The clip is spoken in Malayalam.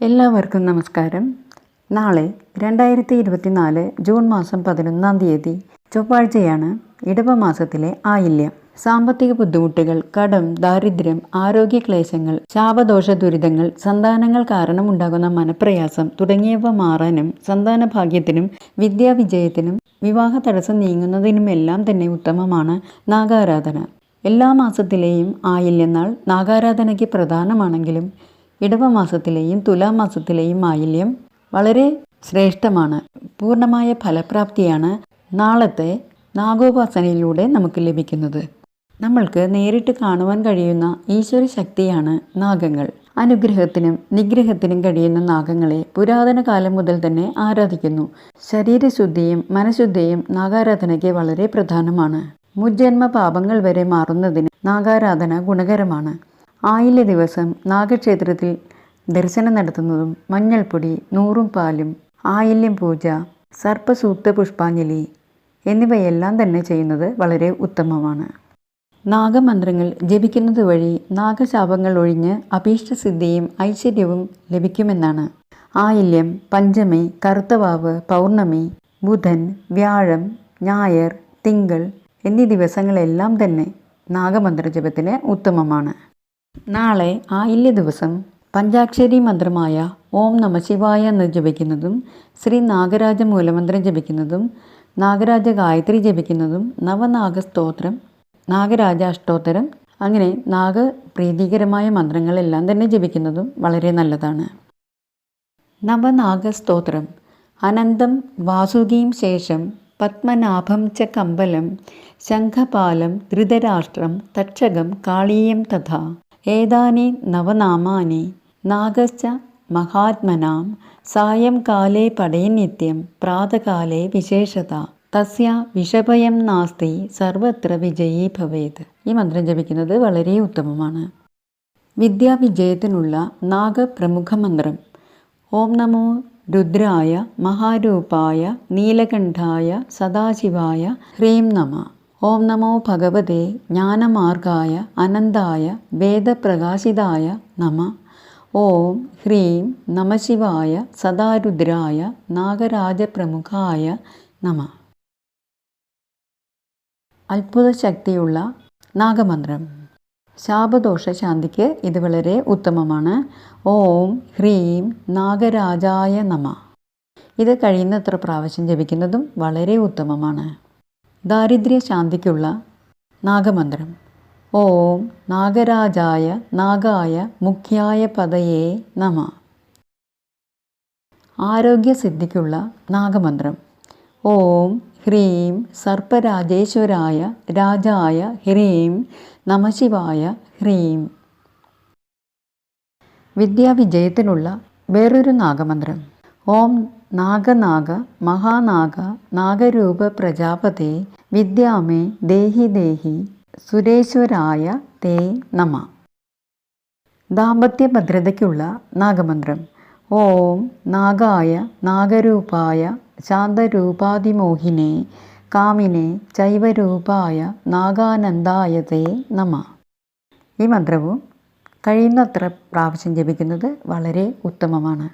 എല്ലാവർക്കും നമസ്കാരം. നാളെ രണ്ടായിരത്തി ഇരുപത്തിനാല് ജൂൺ മാസം പതിനൊന്നാം തീയതി ചൊവ്വാഴ്ചയാണ് ഇടവ മാസത്തിലെ ആയില്യം. സാമ്പത്തിക ബുദ്ധിമുട്ടുകൾ കടം ദാരിദ്ര്യം ആരോഗ്യ ക്ലേശങ്ങൾ ശാപദോഷ ദുരിതങ്ങൾ സന്താനങ്ങൾ കാരണം ഉണ്ടാകുന്ന മനപ്രയാസം തുടങ്ങിയവ മാറാനും സന്താന ഭാഗ്യത്തിനും വിദ്യാവിജയത്തിനും വിവാഹ തടസ്സം നീങ്ങുന്നതിനുമെല്ലാം തന്നെ ഉത്തമമാണ് നാഗാരാധന. എല്ലാ മാസത്തിലെയും ആയില്യനാൾ നാഗാരാധനയ്ക്ക് പ്രധാനമാണെങ്കിലും ഇടവമാസത്തിലെയും തുലാമാസത്തിലെയും മാലിന്യം വളരെ ശ്രേഷ്ഠമാണ്. പൂർണമായ ഫലപ്രാപ്തിയാണ് നാളത്തെ നാഗോപാസനയിലൂടെ നമുക്ക് ലഭിക്കുന്നത്. നമ്മൾക്ക് നേരിട്ട് കാണുവാൻ കഴിയുന്ന ഈശ്വര ശക്തിയാണ് നാഗങ്ങൾ. അനുഗ്രഹത്തിനും നിഗ്രഹത്തിനും കഴിയുന്ന നാഗങ്ങളെ പുരാതന കാലം മുതൽ തന്നെ ആരാധിക്കുന്നു. ശരീരശുദ്ധിയും മനഃശുദ്ധിയും നാഗാരാധനയ്ക്ക് വളരെ പ്രധാനമാണ്. മുജ്ജന്മ പാപങ്ങൾ വരെ മാറുന്നതിന് നാഗാരാധന ഗുണകരമാണ്. ആയില്യ ദിവസം നാഗക്ഷേത്രത്തിൽ ദർശനം നടത്തുന്നതും മഞ്ഞൾപ്പൊടി നൂറും പാലും ആയില്യം പൂജ സർപ്പസൂക്ത പുഷ്പാഞ്ജലി എന്നിവയെല്ലാം തന്നെ ചെയ്യുന്നത് വളരെ ഉത്തമമാണ്. നാഗമന്ത്രങ്ങൾ ജപിക്കുന്നത് വഴി നാഗശാപങ്ങൾ ഒഴിഞ്ഞ് അഭീഷ്ടസിദ്ധിയും ഐശ്വര്യവും ലഭിക്കുമെന്നാണ്. ആയില്യം പഞ്ചമി കറുത്തവാവ് പൗർണമി ബുധൻ വ്യാഴം ഞായർ തിങ്കൾ എന്നീ ദിവസങ്ങളെല്ലാം തന്നെ നാഗമന്ത്ര ജപത്തിന് ഉത്തമമാണ്. നാളെ ആയില്യ ദിവസം പഞ്ചാക്ഷരി മന്ത്രമായ ഓം നമ ശിവായ എന്ന് ജപിക്കുന്നതും ശ്രീ നാഗരാജ മൂലമന്ത്രം ജപിക്കുന്നതും നാഗരാജ ഗായത്രി ജപിക്കുന്നതും നവനാഗ സ്തോത്രം നാഗരാജ അഷ്ടോത്തരം അങ്ങനെ നാഗ പ്രീതികരമായ മന്ത്രങ്ങളെല്ലാം തന്നെ ജപിക്കുന്നതും വളരെ നല്ലതാണ്. നവനാഗ സ്തോത്രം അനന്തം വാസുകിയും ശേഷം പത്മനാഭം ച കമ്പലം ശംഖപാലം ധൃതരാഷ്ട്രം തക്ഷകം കാളീയം തഥാ. ഏതാനി നവനാമാനി? നാഗശ്ച മഹാത്മനാം. സായംകാലേ പടയനിത്യം പ്രാതകാലേ വിശേഷത. തസ്യ വിഷഭയം നാസ്തി സർവത്ര വിജയീ ഭവേത്. ഈ മന്ത്രം ജപിക്കുന്നത് വളരെ ഉത്തമമാണ്. വിദ്യാവിജയത്തിനുള്ള നാഗപ്രമുഖ മന്ത്രം. ഓം നമോ രുദ്രായ മഹാരൂപായ നീലകണ്ഠായ സദാശിവായ ഹ്രീം നമ. ഓം നമോ ഭഗവതേ ജ്ഞാനമാർഗായ അനന്തായ വേദപ്രകാശിതായ നമ. ഓം ഹ്രീം നമശിവായ സദാരുദ്രായ നാഗരാജപ്രമുഖായ നമ. അത്ഭുത ശക്തിയുള്ള നാഗമന്ത്രം. ശാപദോഷ ശാന്തിക്ക് ഇത് വളരെ ഉത്തമമാണ്. ഓം ഹ്രീം നാഗരാജായ നമ. ഇത് കഴിയുന്നത്ര പ്രാവശ്യം ജപിക്കുന്നതും വളരെ ഉത്തമമാണ്. ദാരിദ്ര്യ ശാന്തിക്കുള്ള നാഗമന്ത്രം ഓം നാഗരാജായ നാഗായ മുഖ്യായ പദയേ നമ. ആരോഗ്യസിദ്ധിക്കുള്ള നാഗമന്ത്രം ഓം ഹ്രീം സർപ്പരാജേശ്വരായ രാജായ ഹ്രീം നമശിവായ ഹ്രീം. വിദ്യാവിജയത്തിനുള്ള വേറൊരു നാഗമന്ത്രം ഓം നാഗനാഗ മഹാനാഗ നാഗരൂപ പ്രജാപതേ വിദ്യാമേ ദേഹി ദേഹി സുരേശ്വരായ തേ നമ. ദാമ്പത്യ ഭദ്രതയ്ക്കുള്ള നാഗമന്ത്രം. ഓം നാഗായ നാഗരൂപായ ശാന്തരൂപാതിമോഹിനെ കാമിനെ ചൈവരൂപായ നാഗാനന്ദായ തേ നമ. ഈ മന്ത്രവും കഴിയുന്നത്ര പ്രാവശ്യം ജപിക്കുന്നത് വളരെ ഉത്തമമാണ്.